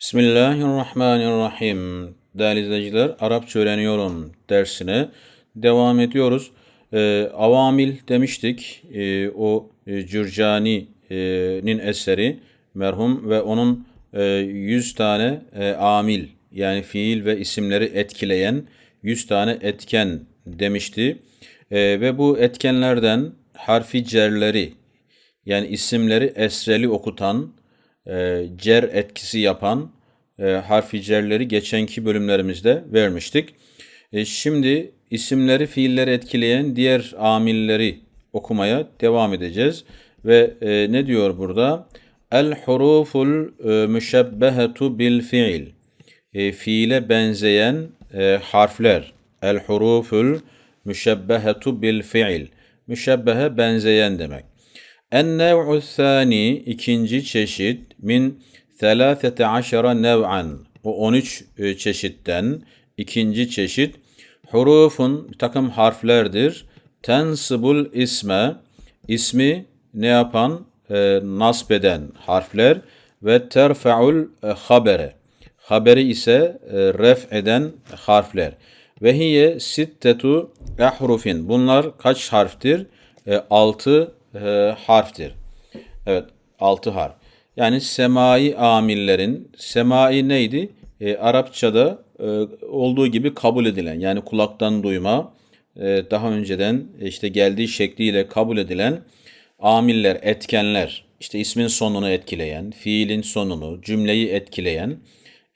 Bismillahirrahmanirrahim. Değerli izleyiciler, Arapça öğreniyorum dersine devam ediyoruz. Ee, avamil demiştik. Ee, o e, Cürcani'nin eseri merhum ve onun e, 100 tane e, amil yani fiil ve isimleri etkileyen 100 tane etken demişti. Ee, ve bu etkenlerden harfi cerleri yani isimleri esreli okutan, e, cer etkisi yapan e, harfi cerleri geçenki bölümlerimizde vermiştik. E, şimdi isimleri, fiilleri etkileyen diğer amilleri okumaya devam edeceğiz. Ve e, ne diyor burada? El huruful e, müşebbehetu bil fiil. E, fiile benzeyen e, harfler. El huruful müşebbehetu bil fiil. Müşebbehe benzeyen demek. En-nev'u thani ikinci çeşit min 13 nev'an. O 13 e, çeşitten ikinci çeşit hurufun bir takım harflerdir. Tensibul isme ismi ne yapan? E, nasbeden harfler ve terfe'ul e, habere haberi ise e, ref eden harfler. Ve hiye sittetu ehrufin. Bunlar kaç harftir? E, altı e, harftir. Evet, altı harf. Yani semai amillerin, semai neydi? E, Arapçada e, olduğu gibi kabul edilen, yani kulaktan duyma, e, daha önceden işte geldiği şekliyle kabul edilen amiller, etkenler, işte ismin sonunu etkileyen, fiilin sonunu, cümleyi etkileyen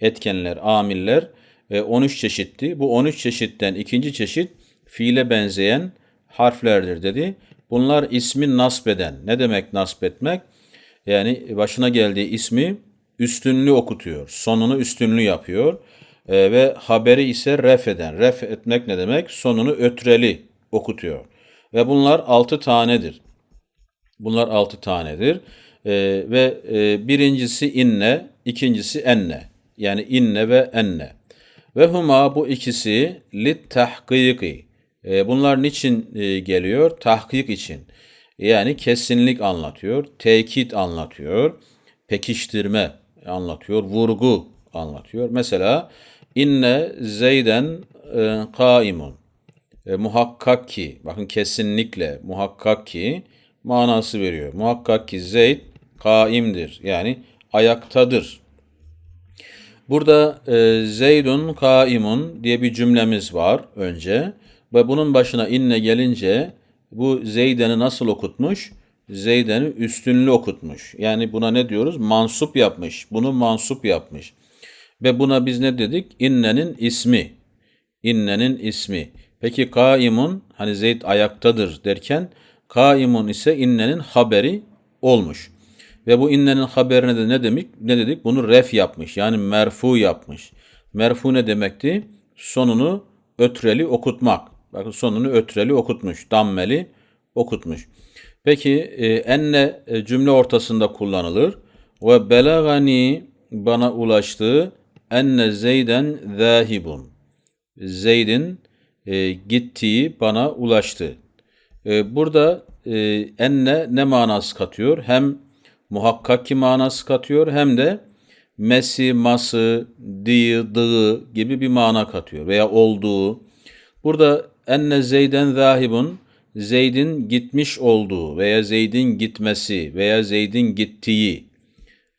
etkenler, amiller e, 13 çeşitti. Bu 13 çeşitten ikinci çeşit fiile benzeyen harflerdir dedi. Bunlar ismi nasbeden. Ne demek nasbetmek? Yani başına geldiği ismi üstünlü okutuyor. Sonunu üstünlü yapıyor. E, ve haberi ise ref eden. Ref etmek ne demek? Sonunu ötreli okutuyor. Ve bunlar altı tanedir. Bunlar altı tanedir. E, ve e, birincisi inne, ikincisi enne. Yani inne ve enne. Ve huma bu ikisi lit tahkiki. E, bunlar niçin e, geliyor? Tahkik için. Yani kesinlik anlatıyor, tekit anlatıyor, pekiştirme anlatıyor, vurgu anlatıyor. Mesela inne zeyden e, kaimun. E, muhakkak ki, bakın kesinlikle muhakkak ki manası veriyor. Muhakkak ki Zeyd kaimdir. Yani ayaktadır. Burada e, Zeydun kaimun diye bir cümlemiz var önce. Ve bunun başına inne gelince bu Zeyden'i nasıl okutmuş? Zeyden'i üstünlü okutmuş. Yani buna ne diyoruz? Mansup yapmış. Bunu mansup yapmış. Ve buna biz ne dedik? İnnenin ismi. İnnenin ismi. Peki kaimun hani Zeyd ayaktadır derken kaimun ise innenin haberi olmuş. Ve bu innenin haberine de ne demek? Ne dedik? Bunu ref yapmış. Yani merfu yapmış. Merfu ne demekti? Sonunu ötreli okutmak. Bakın sonunu ötreli okutmuş. Dammeli okutmuş. Peki e, enne e, cümle ortasında kullanılır. Ve belagani bana ulaştı enne Zeyden zahibun. Zeyd'in e, gittiği bana ulaştı. E, burada e, enne ne manası katıyor? Hem muhakkak ki manası katıyor hem de mesi, ması, dığı, dığı gibi bir mana katıyor veya olduğu. Burada enne Zeyden zahibun Zeyd'in gitmiş olduğu veya Zeyd'in gitmesi veya Zeyd'in gittiği.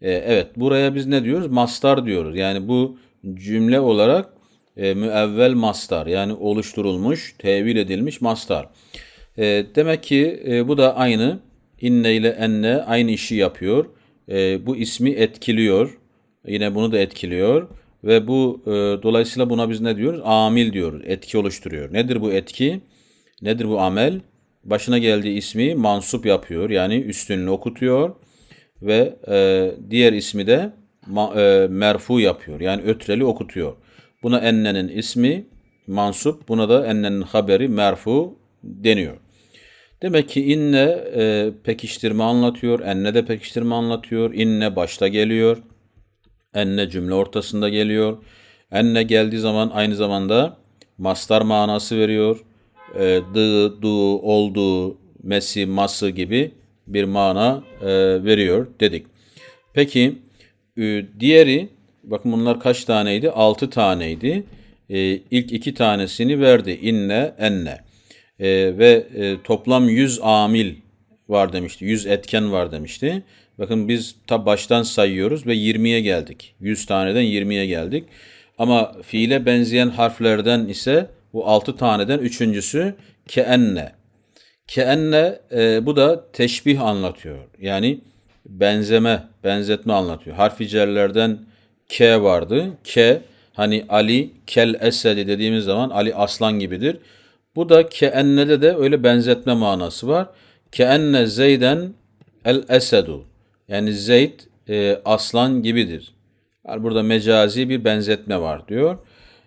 Ee, evet buraya biz ne diyoruz? Mastar diyoruz. Yani bu cümle olarak e, müevvel mastar yani oluşturulmuş, tevil edilmiş mastar. E, demek ki e, bu da aynı inne ile enne aynı işi yapıyor. E, bu ismi etkiliyor. Yine bunu da etkiliyor. Ve bu e, dolayısıyla buna biz ne diyoruz? Amil diyoruz. Etki oluşturuyor. Nedir bu etki? Nedir bu amel? Başına geldiği ismi mansup yapıyor. Yani üstünlüğü okutuyor. Ve e, diğer ismi de ma, e, merfu yapıyor. Yani ötreli okutuyor. Buna ennenin ismi mansup. Buna da ennenin haberi merfu deniyor. Demek ki inne e, pekiştirme anlatıyor. Enne de pekiştirme anlatıyor. İnne başta geliyor. Enne cümle ortasında geliyor. Enne geldiği zaman aynı zamanda mastar manası veriyor. E, dı, du, olduğu, mesi, ması gibi bir mana e, veriyor dedik. Peki e, diğeri Bakın bunlar kaç taneydi? 6 taneydi. E, ilk iki tanesini verdi. İnne, enne. E, ve e, toplam 100 amil var demişti. 100 etken var demişti. Bakın biz ta baştan sayıyoruz ve 20'ye geldik. 100 taneden 20'ye geldik. Ama fiile benzeyen harflerden ise bu 6 taneden üçüncüsü keenne. Keenne e, bu da teşbih anlatıyor. Yani benzeme, benzetme anlatıyor. Harfi cerlerden K vardı. K hani Ali kel esedi dediğimiz zaman Ali aslan gibidir. Bu da keenne'de de öyle benzetme manası var. Keenne Zeyden el esedu. Yani Zeyd e, aslan gibidir. Burada mecazi bir benzetme var diyor.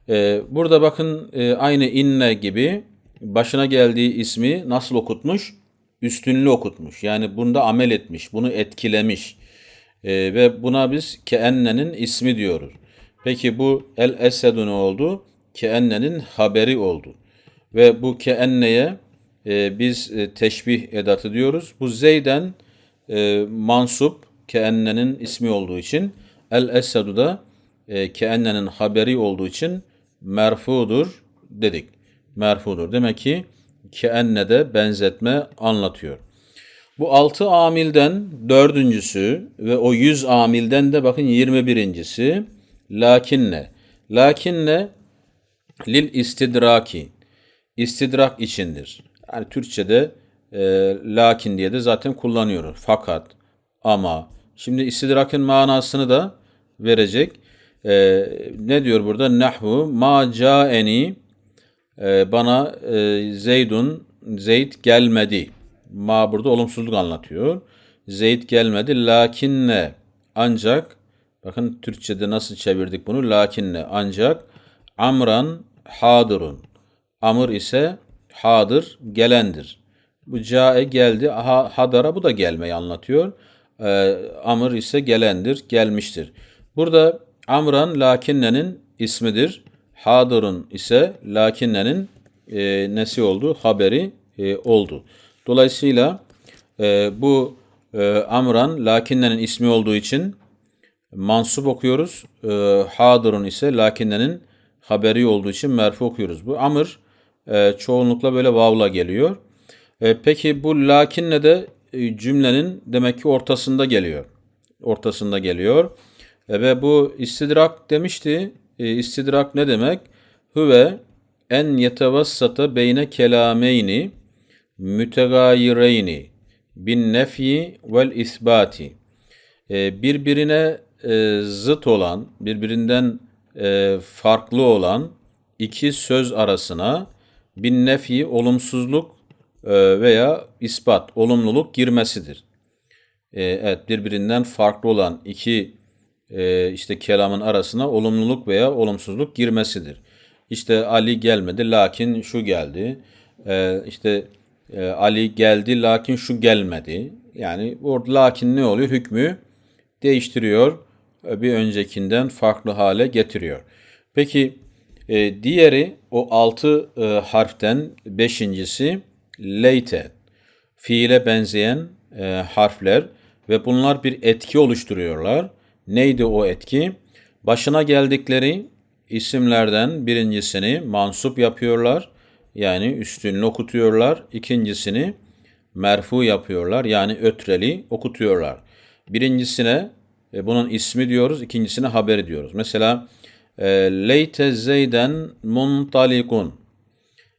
E, burada bakın e, aynı inne gibi başına geldiği ismi nasıl okutmuş? Üstünlü okutmuş. Yani bunda amel etmiş, bunu etkilemiş. E, ve buna biz keennenin ismi diyoruz. Peki bu el esedu ne oldu? Keennenin haberi oldu. Ve bu keenneye e, biz e, teşbih edatı diyoruz. Bu Zeyden e, mansup keennenin ismi olduğu için el esedu da e, keennenin haberi olduğu için merfudur dedik. Merfudur. Demek ki keennede benzetme anlatıyor. Bu altı amilden dördüncüsü ve o yüz amilden de bakın yirmi birincisi lakinne. Lakinne lil istidraki. İstidrak içindir. Yani Türkçe'de e, lakin diye de zaten kullanıyoruz. Fakat, ama. Şimdi istidrakın manasını da verecek. E, ne diyor burada? Nahvu ma caeni e, bana e, Zeydun Zeyd gelmedi. Ma burada olumsuzluk anlatıyor. Zeyd gelmedi. Lakinne ancak bakın Türkçe'de nasıl çevirdik bunu? Lakinne ancak amran hadırun. Amr ise hadır gelendir. Bu cae geldi. Ha, hadara bu da gelmeyi anlatıyor. Ee, amr ise gelendir, gelmiştir. Burada amran lakinnenin ismidir. Hadırın ise lakinnenin e, nesi oldu? Haberi e, oldu. Dolayısıyla e, bu e, amran lakinnenin ismi olduğu için mansup okuyoruz. E, hadırın ise lakinnenin haberi olduğu için merfu okuyoruz. Bu amr e, çoğunlukla böyle vavla geliyor. E, peki bu lakinle de e, cümlenin demek ki ortasında geliyor. Ortasında geliyor. E, ve bu istidrak demişti. E, istidrak ne demek? Hüve en yetevassata beyne kelameyni mütegayireyni bin nefyi vel isbati. E, birbirine e, zıt olan, birbirinden e, farklı olan iki söz arasına bin nefi olumsuzluk veya ispat, olumluluk girmesidir. E, evet birbirinden farklı olan iki e, işte kelamın arasına olumluluk veya olumsuzluk girmesidir. İşte Ali gelmedi lakin şu geldi. İşte Ali geldi lakin şu gelmedi. Yani orada lakin ne oluyor? Hükmü değiştiriyor. Bir öncekinden farklı hale getiriyor. Peki e, diğeri o altı e, harften beşincisi leyte. Fiile benzeyen e, harfler ve bunlar bir etki oluşturuyorlar. Neydi o etki? Başına geldikleri isimlerden birincisini mansup yapıyorlar. Yani üstünlü okutuyorlar. İkincisini merfu yapıyorlar. Yani ötreli okutuyorlar. Birincisine e, bunun ismi diyoruz, ikincisine haberi diyoruz. Mesela e, Leyte Zeyden muntalikun.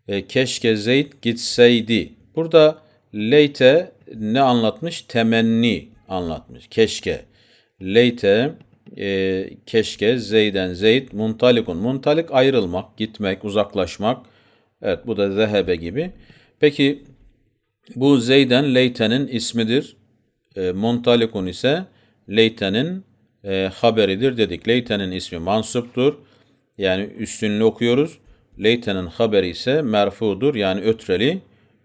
E, keşke Zeyd gitseydi. Burada leyte ne anlatmış? Temenni anlatmış. Keşke. Leyte e, keşke Zeyden Zeyd muntalikun. Muntalik ayrılmak, gitmek, uzaklaşmak. Evet bu da zehebe gibi. Peki bu Zeyden Leyte'nin ismidir. E, muntalikun ise Leyte'nin e, haberidir dedik. Leyte'nin ismi mansuptur. Yani üstünlü okuyoruz. Leyte'nin haberi ise merfudur. Yani ötreli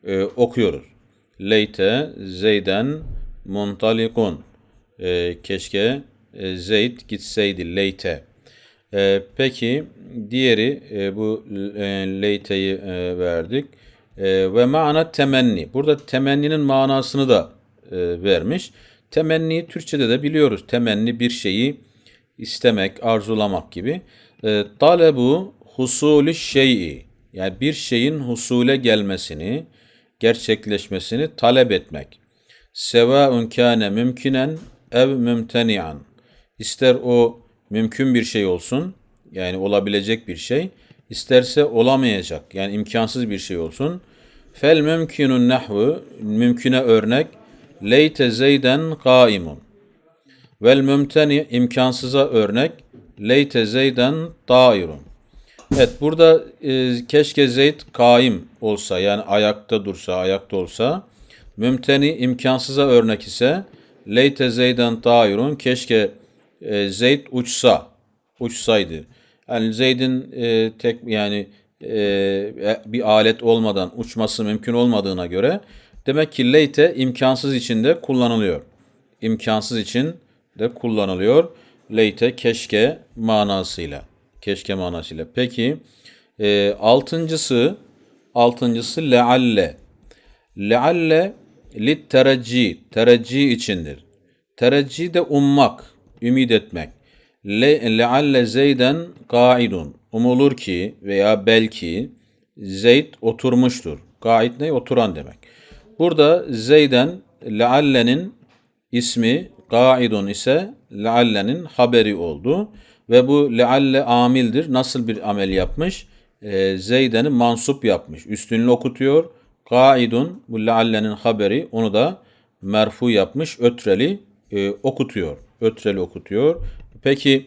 e, okuyoruz. Leyte Zeyden muntalikun. E, keşke e, Zeyd gitseydi Leyte. E, peki diğeri e, bu e, Leyte'yi e, verdik. E, ve mana temenni. Burada temenninin manasını da e, vermiş. Temenni Türkçe'de de biliyoruz. Temenni bir şeyi istemek, arzulamak gibi. E, talebu husulü şey'i yani bir şeyin husule gelmesini, gerçekleşmesini talep etmek. Sevaun kâne mümkünen ev mümteni'an. İster o mümkün bir şey olsun, yani olabilecek bir şey, isterse olamayacak, yani imkansız bir şey olsun. Fel mümkünün nahvu, mümküne örnek, leyte zeyden kaimun. Vel mümteni, imkansıza örnek, leyte zeyden tairun. Evet burada e, keşke Zeyd kaim olsa yani ayakta dursa, ayakta olsa. Mümteni imkansıza örnek ise leyte Zeyden tairun keşke e, Zeyd uçsa, uçsaydı. Yani Zeyd'in e, tek yani e, bir alet olmadan uçması mümkün olmadığına göre demek ki leyte imkansız için de kullanılıyor. İmkansız için de kullanılıyor. Leyte keşke manasıyla. Keşke manasıyla. Peki e, altıncısı altıncısı lealle. Lealle lit terecci. Terecci içindir. Terecci de ummak, ümit etmek. Le, lealle zeyden kaidun. Umulur ki veya belki Zeyd oturmuştur. Kaid ne? Oturan demek. Burada Zeyden leallenin ismi kaidun ise leallenin haberi oldu. Ve bu lealle amildir. Nasıl bir amel yapmış? E, Zeyden'i mansup yapmış. Üstünlü okutuyor. Kaidun bu leallenin haberi onu da merfu yapmış. Ötreli e, okutuyor. Ötreli okutuyor. Peki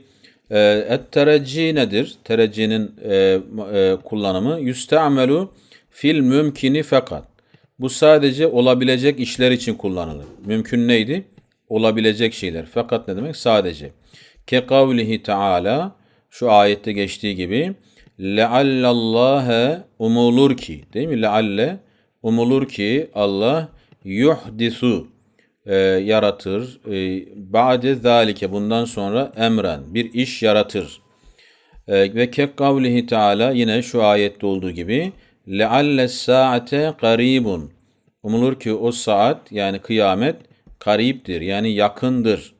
e, et terecci nedir? Tereccinin e, e, kullanımı. Yüste'amelu fil mümkini fakat. Bu sadece olabilecek işler için kullanılır. Mümkün neydi? Olabilecek şeyler. Fakat ne demek? Sadece. Ke kavlihi Teala şu ayette geçtiği gibi leallallâhe umulur ki değil mi? Lealle umulur ki Allah yuhdisu e, yaratır. E, ba'de zalike bundan sonra emren bir iş yaratır. E, ve ke kavlihi Teala yine şu ayette olduğu gibi lealle saate karibun umulur ki o saat yani kıyamet kariptir yani yakındır.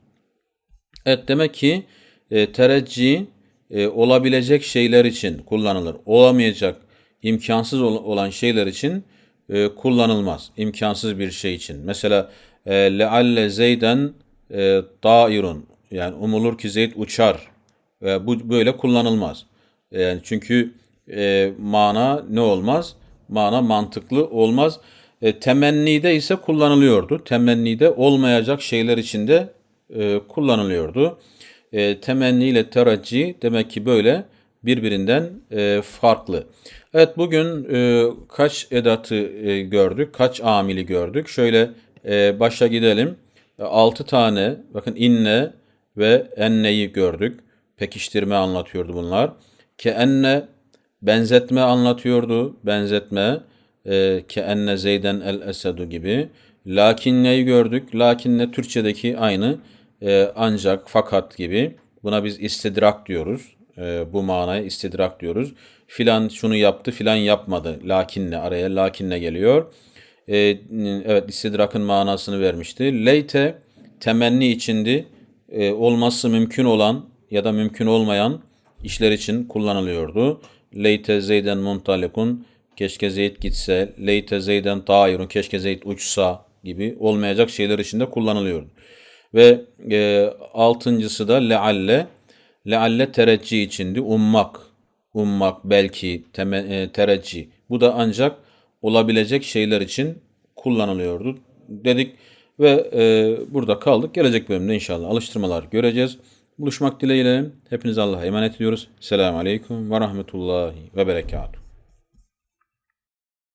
Evet demek ki e, tereccih e, olabilecek şeyler için kullanılır. Olamayacak, imkansız ol, olan şeyler için e, kullanılmaz. İmkansız bir şey için. Mesela e, lealle zeyden e, dairun yani umulur ki Zeyd uçar. E, bu böyle kullanılmaz. E, yani çünkü e, mana ne olmaz? Mana mantıklı olmaz. E, temennide ise kullanılıyordu. Temennide olmayacak şeyler içinde e, kullanılıyordu. E, temenni ile teracci demek ki böyle birbirinden e, farklı. Evet bugün e, kaç edatı e, gördük, kaç amili gördük. Şöyle e, başa gidelim. E, 6 tane bakın inne ve enneyi gördük. Pekiştirme anlatıyordu bunlar. Ke enne benzetme anlatıyordu. Benzetme e, ke enne zeyden el esedu gibi. Lakinneyi gördük. Lakinne Türkçedeki aynı e, ancak, fakat gibi. Buna biz istidrak diyoruz. E, bu manaya istidrak diyoruz. Filan şunu yaptı, filan yapmadı. Lakinle araya lakinle geliyor. E, evet istidrakın manasını vermişti. Leyte temenni içindi. E, olması mümkün olan ya da mümkün olmayan işler için kullanılıyordu. Leyte zeyden muntalikun keşke Zeyd gitse, leyte zeyden tairun keşke Zeyd uçsa gibi olmayacak şeyler için de kullanılıyordu. Ve e, altıncısı da lealle. Lealle tereccih içindi. Ummak. Ummak belki teme, e, tereccih. Bu da ancak olabilecek şeyler için kullanılıyordu dedik. Ve e, burada kaldık. Gelecek bölümde inşallah alıştırmalar göreceğiz. Buluşmak dileğiyle hepinize Allah'a emanet ediyoruz. Selamun Aleyküm ve Rahmetullahi ve Berekatuhu.